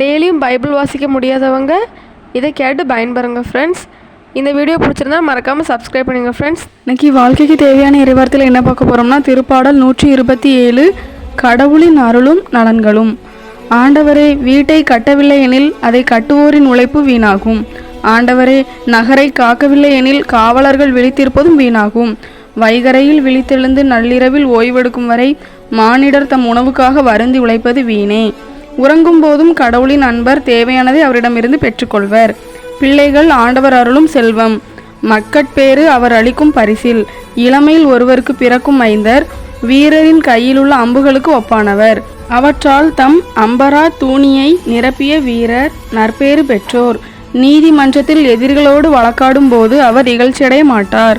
டெய்லியும் பைபிள் வாசிக்க முடியாதவங்க இதை கேட்டு பயன்பெறுங்க ஃப்ரெண்ட்ஸ் இந்த வீடியோ பிடிச்சிருந்தா மறக்காமல் சப்ஸ்கிரைப் பண்ணுங்கள் ஃப்ரெண்ட்ஸ் இன்னைக்கு வாழ்க்கைக்கு தேவையான இறைவார்த்தையில் என்ன பார்க்க போகிறோம்னா திருப்பாடல் நூற்றி இருபத்தி ஏழு கடவுளின் அருளும் நலன்களும். ஆண்டவரே வீட்டை கட்டவில்லை எனில் அதை கட்டுவோரின் உழைப்பு வீணாகும். ஆண்டவரே நகரை காக்கவில்லை எனில் காவலர்கள் விழித்திருப்பதும் வீணாகும். வைகரையில் விழித்தெழுந்து நள்ளிரவில் ஓய்வெடுக்கும் வரை மானிடர் தம் உணவுக்காக வருந்தி உழைப்பது வீணே. உறங்கும் போதும் கடவுளின் அன்பர் தேவையானதை அவரிடமிருந்து பெற்றுக்கொள்வர். பிள்ளைகள் ஆண்டவர் அருளும் செல்வம். மக்கட்பேறு அவர் அளிக்கும் பரிசில். இளமையில் ஒருவருக்கு பிறக்கும் ஐந்தர் வீரரின் கையிலுள்ள அம்புகளுக்கு ஒப்பானவர். அவற்றால் தம் அம்பரா தூணியை நிரப்பிய வீரர் நற்பேறு பெற்றோர். நீதிமன்றத்தில் எதிரிகளோடு வழக்காடும் போது அவர் இகழ்ச்சியடைய மாட்டார்.